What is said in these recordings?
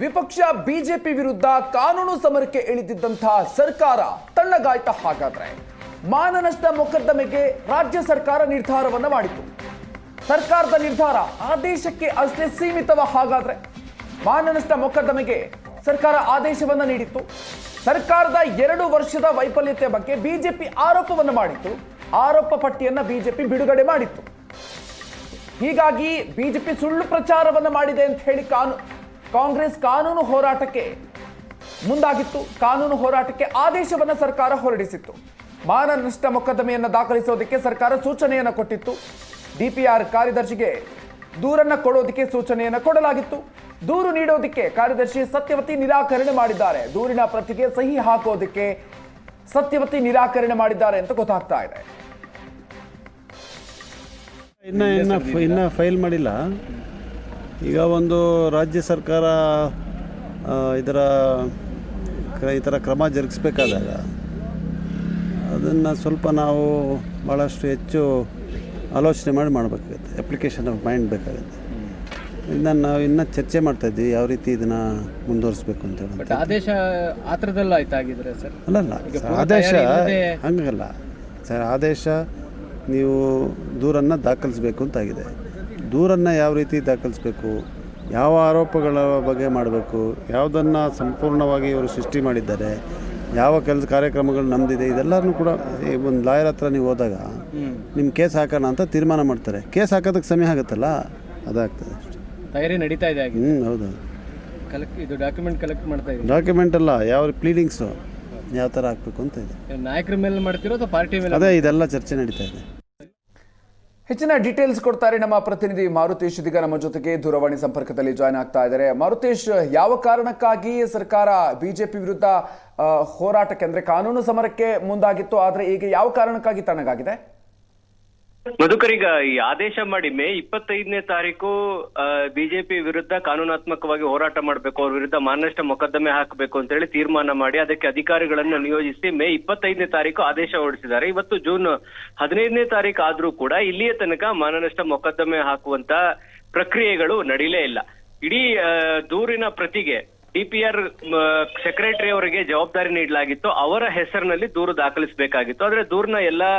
ವಿಪಕ್ಷ ಬಿಜೆಪಿ ವಿರುದ್ಧ ಕಾನೂನು ಸಮರಕ್ಕೆ ಇಳಿದಿದ್ದಂತಹ ಸರ್ಕಾರ ತಣ್ಣಗಾಯ್ತ ಹಾಗಾದ್ರೆ. ಮಾನನಷ್ಟ ಮೊಕದ್ದಮೆಗೆ ರಾಜ್ಯ ಸರ್ಕಾರ ನಿರ್ಧಾರವನ್ನ ಮಾಡಿತು ಸರ್ಕಾರದ ನಿರ್ಧಾರ ಆದೇಶಕ್ಕೆ ಅಷ್ಟೇ ಸೀಮಿತವ ಹಾಗಾದ್ರೆ. ಮಾನನಷ್ಟ ಮೊಕದ್ದಮೆಗೆ ಸರ್ಕಾರ ಆದೇಶವನ್ನ ನೀಡಿತ್ತು. ಸರ್ಕಾರದ ಎರಡು ವರ್ಷದ ವೈಫಲ್ಯತೆ ಬಗ್ಗೆ ಬಿಜೆಪಿ ಆರೋಪವನ್ನು ಮಾಡಿತ್ತು. ಆರೋಪ ಪಟ್ಟಿಯನ್ನ ಬಿಜೆಪಿ ಬಿಡುಗಡೆ ಮಾಡಿತ್ತು. ಹೀಗಾಗಿ ಬಿಜೆಪಿ ಸುಳ್ಳು ಪ್ರಚಾರವನ್ನು ಮಾಡಿದೆ ಅಂತ ಹೇಳಿ ಕಾನು ಕಾಂಗ್ರೆಸ್ ಕಾನೂನು ಹೋರಾಟಕ್ಕೆ ಮುಂದಾಗಿತ್ತು. ಕಾನೂನು ಹೋರಾಟಕ್ಕೆ ಆದೇಶವನ್ನು ಸರ್ಕಾರ ಹೊರಡಿಸಿತ್ತು. ಮಾನನಷ್ಟ ಮೊಕದ್ದಮೆಯನ್ನು ದಾಖಲಿಸೋದಕ್ಕೆ ಸರ್ಕಾರ ಸೂಚನೆಯನ್ನು ಕೊಟ್ಟಿತ್ತು. ಡಿಪಿಆರ್ ಕಾರ್ಯದರ್ಶಿಗೆ ದೂರನ್ನ ಕೊಡೋದಕ್ಕೆ ಸೂಚನೆಯನ್ನು ಕೊಡಲಾಗಿತ್ತು. ದೂರು ನೀಡೋದಕ್ಕೆ ಕಾರ್ಯದರ್ಶಿ ಸತ್ಯವತಿ ನಿರಾಕರಣೆ ಮಾಡಿದ್ದಾರೆ. ದೂರಿನ ಪ್ರತಿಗೆ ಸಹಿ ಹಾಕೋದಕ್ಕೆ ಸತ್ಯವತಿ ನಿರಾಕರಣೆ ಮಾಡಿದ್ದಾರೆ ಅಂತ ಗೊತ್ತಾಗ್ತಾ ಇದೆ. ಇನ್ನ ಇನ್ನ ಫೈಲ್ ಮಾಡಿಲ್ಲ. ಈಗ ಒಂದು ರಾಜ್ಯ ಸರ್ಕಾರ ಇದರ ಈ ಥರ ಕ್ರಮ ಜರುಗಿಸ್ಬೇಕಾದಾಗ ಅದನ್ನು ಸ್ವಲ್ಪ ನಾವು ಭಾಳಷ್ಟು ಹೆಚ್ಚು ಆಲೋಚನೆ ಮಾಡಿ ಮಾಡಬೇಕಾಗುತ್ತೆ ಅಪ್ಲಿಕೇಶನ್ ಆಫ್ ಮೈಂಡ್ ಬೇಕಾಗುತ್ತೆ. ಇದನ್ನು ನಾವು ಇನ್ನೂ ಚರ್ಚೆ ಮಾಡ್ತಾ ಇದ್ವಿ ಯಾವ ರೀತಿ ಇದನ್ನು ಮುಂದುವರಿಸ್ಬೇಕು ಅಂತ ಹೇಳಿ. ಆದೇಶ ಆ ಥರದಲ್ಲ ಆಯ್ತಾಗಿದ್ರೆ ಸರ್? ಅಲ್ಲ ಈಗ ಆದೇಶ ಹಂಗಲ್ಲ. ಸರ್ ಆದೇಶ ನೀವು ದೂರನ್ನು ದಾಖಲಿಸ್ಬೇಕು ಅಂತಾಗಿದೆ ದೂರನ್ನು ಯಾವ ರೀತಿ ದಾಖಲಿಸ್ಬೇಕು ಯಾವ ಆರೋಪಗಳ ಬಗ್ಗೆ ಮಾಡಬೇಕು ಯಾವುದನ್ನು ಸಂಪೂರ್ಣವಾಗಿ ಇವರು ಸೃಷ್ಟಿ ಮಾಡಿದ್ದಾರೆ ಯಾವ ಕೆಲಸ ಕಾರ್ಯಕ್ರಮಗಳು ನಮ್ಮದಿದೆ ಇದೆಲ್ಲನೂ ಕೂಡ ಈ ಒಂದು ಲಾಯರ್ ಹತ್ರ ನೀವು ಹೋದಾಗ ನಿಮ್ಮ ಕೇಸ್ ಹಾಕೋಣ ಅಂತ ತೀರ್ಮಾನ ಮಾಡ್ತಾರೆ. ಕೇಸ್ ಹಾಕೋದಕ್ಕೆ ಸಮಯ ಆಗುತ್ತಲ್ಲ? ಅದಾಗ್ತದೆ ಅಷ್ಟೇ. ತಯಾರಿ ನಡೀತಾ ಇದೆ ಹ್ಞೂ ಹೌದು. ಕಲೆಕ್ಟ್ ಇದು ಡಾಕ್ಯುಮೆಂಟ್ ಕಲೆಕ್ಟ್ ಮಾಡ್ತಾ ಇದೆ ಡಾಕ್ಯುಮೆಂಟ್ ಅಲ್ಲ ಯಾವ ಪ್ಲೀಡಿಂಗ್ಸು ಯಾವ ಥರ ಹಾಕಬೇಕು ಅಂತ ಇದೆ. ನಾಯಕರ ಮೇಲೆ ಮಾಡ್ತಿರೋ ಅಥವಾ ಪಾರ್ಟಿ ಮೇಲೆ ಅದೇ ಇದೆಲ್ಲ ಚರ್ಚೆ ನಡೀತಾ ಇದೆ. ಹೆಚ್ಚಿನ ಡೀಟೇಲ್ಸ್ ಕೊಡ್ತಾರೆ ನಮ್ಮ ಪ್ರತಿನಿಧಿ ಮಾರುತೇಶ್. ಇದೀಗ ನಮ್ಮ ಜೊತೆಗೆ ದೂರವಾಣಿ ಸಂಪರ್ಕದಲ್ಲಿ ಜಾಯ್ನ್ ಆಗ್ತಾ ಇದ್ದಾರೆ. ಮಾರುತೇಶ್, ಯಾವ ಕಾರಣಕ್ಕಾಗಿ ಸರ್ಕಾರ ಬಿಜೆಪಿ ವಿರುದ್ಧ ಹೋರಾಟಕ್ಕೆ ಅಂದ್ರೆ ಕಾನೂನು ಸಮರಕ್ಕೆ ಮುಂದಾಗಿತ್ತು? ಆದರೆ ಈಗ ಯಾವ ಕಾರಣಕ್ಕಾಗಿ ತಣ್ಣಗಾಗಿದೆ? ಮಧುಕರೀಗ ಈ ಆದೇಶ ಮಾಡಿ ಮೇ ಇಪ್ಪತ್ತೈದನೇ ತಾರೀಕು ಬಿಜೆಪಿ ವಿರುದ್ಧ ಕಾನೂನಾತ್ಮಕವಾಗಿ ಹೋರಾಟ ಮಾಡಬೇಕು, ಅವ್ರ ವಿರುದ್ಧ ಮಾನನಷ್ಟ ಮೊಕದ್ದಮೆ ಹಾಕಬೇಕು ಅಂತ ಹೇಳಿ ತೀರ್ಮಾನ ಮಾಡಿ ಅದಕ್ಕೆ ಅಧಿಕಾರಿಗಳನ್ನು ನಿಯೋಜಿಸಿ ಮೇ ಇಪ್ಪತ್ತೈದನೇ ತಾರೀಕು ಆದೇಶ ಹೊರಡಿಸಿದ್ದಾರೆ. ಇವತ್ತು ಜೂನ್ ಹದಿನೈದನೇ ತಾರೀಕು ಆದ್ರೂ ಕೂಡ ಇಲ್ಲಿಯ ತನಕ ಮಾನನಷ್ಟ ಮೊಕದ್ದಮೆ ಹಾಕುವಂತ ಪ್ರಕ್ರಿಯೆಗಳು ನಡೀಲೇ ಇಲ್ಲ. ಇಡೀ ದೂರಿನ ಪ್ರತಿಗೆ ಡಿಪಿಆರ್ ಸೆಕ್ರೆಟರಿ ಅವರಿಗೆ ಜವಾಬ್ದಾರಿ ನೀಡಲಾಗಿತ್ತು. ಅವರ ಹೆಸರಿನಲ್ಲಿ ದೂರು ದಾಖಲಿಸಬೇಕಾಗಿತ್ತು. ಆದ್ರೆ ದೂರ್ನ ಎಲ್ಲಾ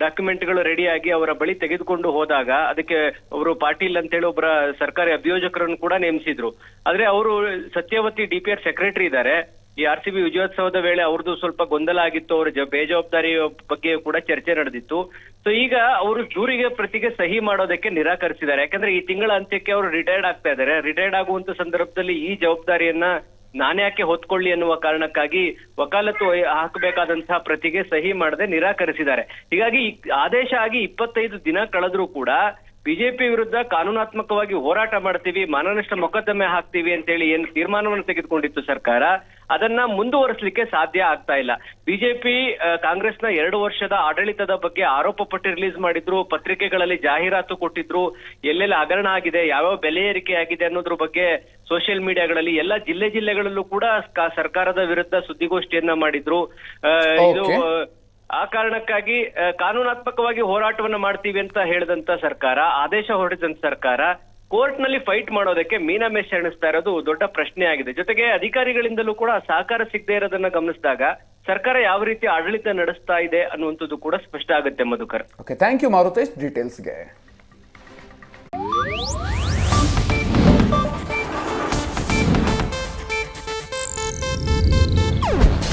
ಡಾಕ್ಯುಮೆಂಟ್ಗಳು ರೆಡಿಯಾಗಿ ಅವರ ಬಳಿ ತೆಗೆದುಕೊಂಡು ಹೋದಾಗ ಅದಕ್ಕೆ ಅವರು ಪಾಟೀಲ್ ಅಂತೇಳಿ ಒಬ್ಬರ ಸರ್ಕಾರಿ ಅಭಿಯೋಜಕರನ್ನು ಕೂಡ ನೇಮಿಸಿದ್ರು. ಆದ್ರೆ ಅವರು ಸತ್ಯವತಿ ಡಿಪಿಆರ್ ಸೆಕ್ರೆಟರಿ ಇದ್ದಾರೆ. ಈ ಆರ್ ಸಿ ಬಿ ವಿಜಯೋತ್ಸವದ ವೇಳೆ ಅವ್ರದ್ದು ಸ್ವಲ್ಪ ಗೊಂದಲ ಆಗಿತ್ತು. ಅವರ ಬೇಜವಾಬ್ದಾರಿ ಬಗ್ಗೆ ಕೂಡ ಚರ್ಚೆ ನಡೆದಿತ್ತು. ಸೊ ಈಗ ಅವರು ದೂರಿಗೆ ಪ್ರತಿಗೆ ಸಹಿ ಮಾಡೋದಕ್ಕೆ ನಿರಾಕರಿಸಿದ್ದಾರೆ. ಯಾಕಂದ್ರೆ ಈ ತಿಂಗಳ ಅಂತ್ಯಕ್ಕೆ ಅವರು ರಿಟೈರ್ಡ್ ಆಗ್ತಾ ಇದ್ದಾರೆ. ರಿಟೈರ್ಡ್ ಆಗುವಂತ ಸಂದರ್ಭದಲ್ಲಿ ಈ ಜವಾಬ್ದಾರಿಯನ್ನ ನಾನ್ಯಾಕೆ ಹೊತ್ಕೊಳ್ಳಿ ಅನ್ನುವ ಕಾರಣಕ್ಕಾಗಿ ವಕಾಲತ್ತು ಹಾಕಬೇಕಾದಂತಹ ಪ್ರತಿಗೆ ಸಹಿ ಮಾಡದೆ ನಿರಾಕರಿಸಿದ್ದಾರೆ. ಹೀಗಾಗಿ ಆದೇಶ ಆಗಿ ಇಪ್ಪತ್ತೈದು ದಿನ ಕಳೆದ್ರೂ ಕೂಡ ಬಿಜೆಪಿ ವಿರುದ್ಧ ಕಾನೂನಾತ್ಮಕವಾಗಿ ಹೋರಾಟ ಮಾಡ್ತೀವಿ, ಮಾನನಷ್ಟ ಮೊಕದ್ದಮೆ ಹಾಕ್ತೀವಿ ಅಂತೇಳಿ ಏನ್ ತೀರ್ಮಾನವನ್ನು ತೆಗೆದುಕೊಂಡಿತ್ತು ಸರ್ಕಾರ, ಅದನ್ನ ಮುಂದುವರಿಸಲಿಕ್ಕೆ ಸಾಧ್ಯ ಆಗ್ತಾ ಇಲ್ಲ ಬಿಜೆಪಿ ಕಾಂಗ್ರೆಸ್ನ ಎರಡು ವರ್ಷದ ಆಡಳಿತದ ಬಗ್ಗೆ ಆರೋಪ ಪಟ್ಟಿ ರಿಲೀಸ್ ಮಾಡಿದ್ರು, ಪತ್ರಿಕೆಗಳಲ್ಲಿ ಜಾಹೀರಾತು ಕೊಟ್ಟಿದ್ರು, ಎಲ್ಲೆಲ್ಲ ಹಗರಣ ಆಗಿದೆ, ಯಾವ್ಯಾವ ಬೆಲೆ ಏರಿಕೆ ಆಗಿದೆ ಅನ್ನೋದ್ರ ಬಗ್ಗೆ ಸೋಷಿಯಲ್ ಮೀಡಿಯಾಗಳಲ್ಲಿ ಎಲ್ಲ ಜಿಲ್ಲೆ ಜಿಲ್ಲೆಗಳಲ್ಲೂ ಕೂಡ ಸರ್ಕಾರದ ವಿರುದ್ಧ ಸುದ್ದಿಗೋಷ್ಠಿಯನ್ನ ಮಾಡಿದ್ರು ಇದು. ಆ ಕಾರಣಕ್ಕಾಗಿ ಕಾನೂನಾತ್ಮಕವಾಗಿ ಹೋರಾಟವನ್ನು ಮಾಡ್ತೀವಿ ಅಂತ ಹೇಳಿದಂತ ಸರ್ಕಾರ, ಆದೇಶ ಹೊರಡಿದಂತ ಸರ್ಕಾರ ಕೋರ್ಟ್ನಲ್ಲಿ ಫೈಟ್ ಮಾಡೋದಕ್ಕೆ ಮೀನಾಮೇಷ ಎಣಿಸ್ತಾ ಇರೋದು ದೊಡ್ಡ ಪ್ರಶ್ನೆ ಆಗಿದೆ. ಜೊತೆಗೆ ಅಧಿಕಾರಿಗಳಿಂದಲೂ ಕೂಡ ಸಹಕಾರ ಸಿಗದೆ ಇರೋದನ್ನ ಗಮನಿಸಿದಾಗ ಸರ್ಕಾರ ಯಾವ ರೀತಿ ಆಡಳಿತ ನಡೆಸ್ತಾ ಇದೆ ಅನ್ನುವಂಥದ್ದು ಕೂಡ ಸ್ಪಷ್ಟ ಆಗುತ್ತೆ, Madhukar. Okay thank you Maruthesh ಡೀಟೇಲ್ಸ್ಗೆ